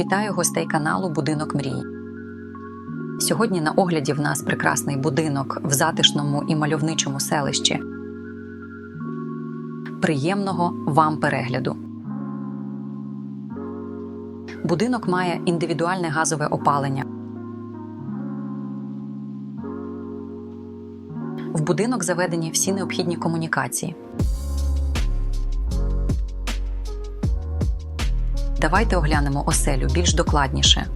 Вітаю гостей каналу Будинок мрій. Сьогодні на огляді в нас прекрасний будинок в затишному і мальовничому селищі. Приємного вам перегляду. Будинок має індивідуальне газове опалення. В будинок заведені всі необхідні комунікації. Давайте оглянемо оселю більш докладніше.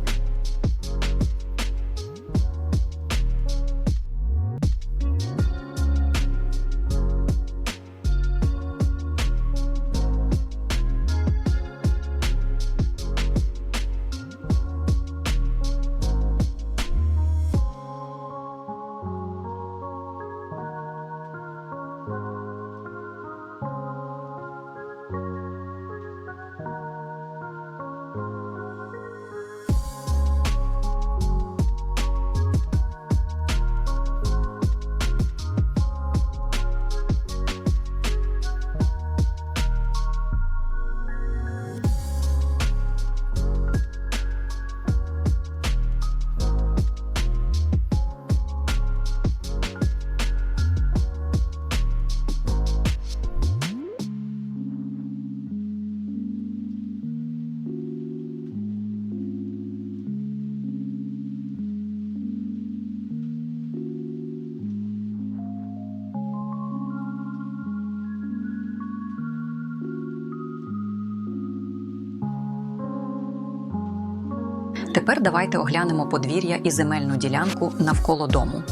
Тепер давайте оглянемо подвір'я і земельну ділянку навколо дому.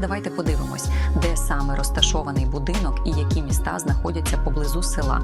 Давайте подивимось, де саме розташований будинок і які міста знаходяться поблизу села.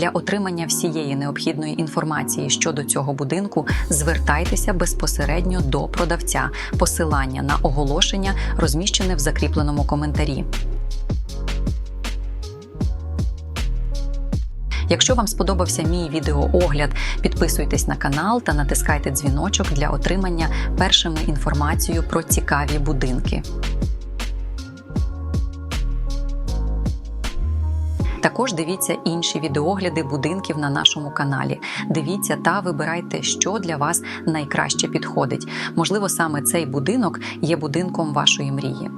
Для отримання всієї необхідної інформації щодо цього будинку звертайтеся безпосередньо до продавця. Посилання на оголошення розміщене в закріпленому коментарі. Якщо вам сподобався мій відеоогляд, підписуйтесь на канал та натискайте дзвіночок для отримання першими інформацію про цікаві будинки. Також дивіться інші відеогляди будинків на нашому каналі. Дивіться та вибирайте, що для вас найкраще підходить. Можливо, саме цей будинок є будинком вашої мрії.